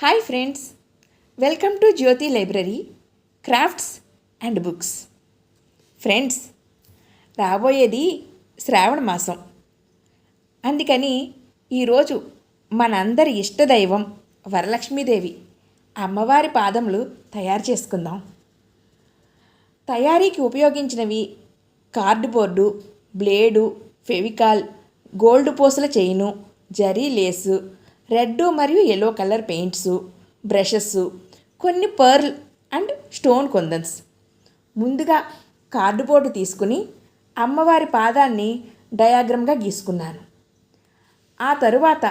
Hi friends welcome to Jyothi library crafts and books friends రాబోయేది శ్రావణ మాసం. అందుకని ఈరోజు మనందరి ఇష్టదైవం వరలక్ష్మీదేవి అమ్మవారి పాదములు తయారు చేసుకుందాం. తయారీకి ఉపయోగించినవి కార్డుబోర్డు బ్లేడు ఫెవికాల్ గోల్డ్ పూసల చైను జరీ లేసు రెడ్ మరియు ఎల్లో కలర్ పెయింట్స్ బ్రషెస్ కొన్ని పర్ల్ అండ్ స్టోన్ కొందన్స్. ముందుగా కార్డుబోర్డు తీసుకుని అమ్మవారి పాదాన్ని డయాగ్రామ్గా గీసుకున్నాను. ఆ తరువాత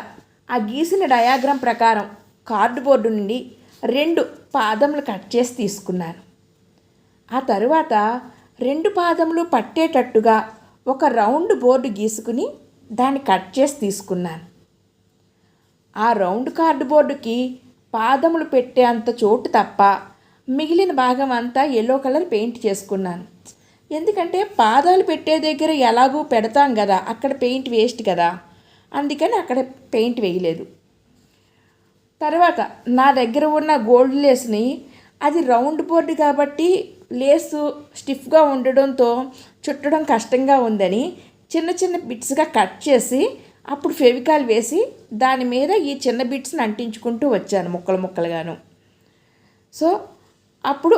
ఆ గీసిన డయాగ్రామ్ ప్రకారం కార్డుబోర్డు నుండి రెండు పాదములు కట్ చేసి తీసుకున్నాను. ఆ తరువాత రెండు పాదములు పట్టేటట్టుగా ఒక రౌండ్ బోర్డు గీసుకుని దాన్ని కట్ చేసి తీసుకున్నాను. ఆ రౌండ్ కార్డు బోర్డుకి పాదములు పెట్టే అంత చోటు తప్ప మిగిలిన భాగం అంతా ఎల్లో కలర్ పెయింట్ చేసుకున్నాను. ఎందుకంటే పాదాలు పెట్టే దగ్గర ఎలాగూ పెడతాం కదా అక్కడ పెయింట్ వేస్ట్ కదా. అందుకని అక్కడ పెయింట్ వేయలేదు. తర్వాత నా దగ్గర ఉన్న గోల్డ్ లేస్ని అది రౌండ్ బోర్డు కాబట్టి లేసు స్టిఫ్గా ఉండడంతో చుట్టడం కష్టంగా ఉందని చిన్న చిన్న బిట్స్గా కట్ చేసి అప్పుడు ఫెవికాల్ వేసి దాని మీద ఈ చిన్న బిట్స్ని అంటించుకుంటూ వచ్చాను ముక్కలు ముక్కలుగాను. సో అప్పుడు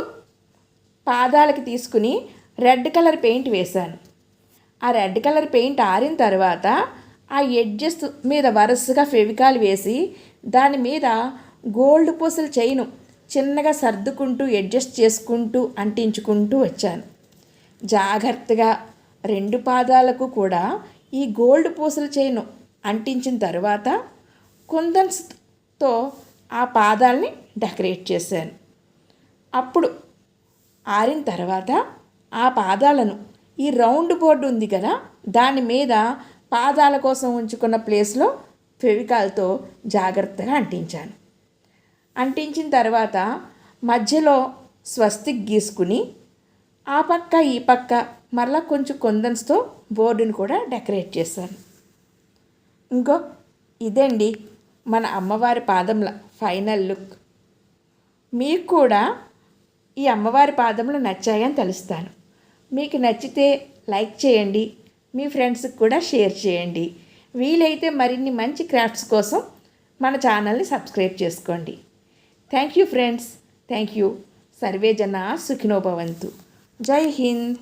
పాదాలకి తీసుకుని రెడ్ కలర్ పెయింట్ వేశాను. ఆ రెడ్ కలర్ పెయింట్ ఆరిన తర్వాత ఆ ఎడ్జెస్ మీద వరుసగా ఫెవికాల్ వేసి దాని మీద గోల్డ్ పూసల చైను చిన్నగా సర్దుకుంటూ అడ్జస్ట్ చేసుకుంటూ అంటించుకుంటూ వచ్చాను. జాగ్రత్తగా రెండు పాదాలకు కూడా ఈ గోల్డ్ పూసల చైను అంటించిన తర్వాత కుందన్స్తో ఆ పాదాలని డెకరేట్ చేశాను. అప్పుడు ఆరిన తర్వాత ఆ పాదాలను ఈ రౌండ్ బోర్డు ఉంది కదా దాని మీద పాదాల కోసం ఉంచుకున్న ప్లేస్లో ఫెవికాల్తో జాగ్రత్తగా అంటించాను. అంటించిన తర్వాత మధ్యలో స్వస్తిక్ గీసుకుని ఆ పక్క ఈ పక్క మరలా కొంచెం కొందన్స్తో బోర్డుని కూడా డెకరేట్ చేశాను. ఇంకో ఇదండి మన అమ్మవారి పాదముల ఫైనల్ లుక్. మీకు కూడా ఈ అమ్మవారి పాదములు నచ్చాయని తెలుస్తాను. మీకు నచ్చితే లైక్ చేయండి మీ ఫ్రెండ్స్కి కూడా షేర్ చేయండి. వీలైతే మరిన్ని మంచి క్రాఫ్ట్స్ కోసం మన ఛానల్ని సబ్స్క్రైబ్ చేసుకోండి. Thank you friends thank you. Survey జన సుఖినోభవంతు జై హింద్.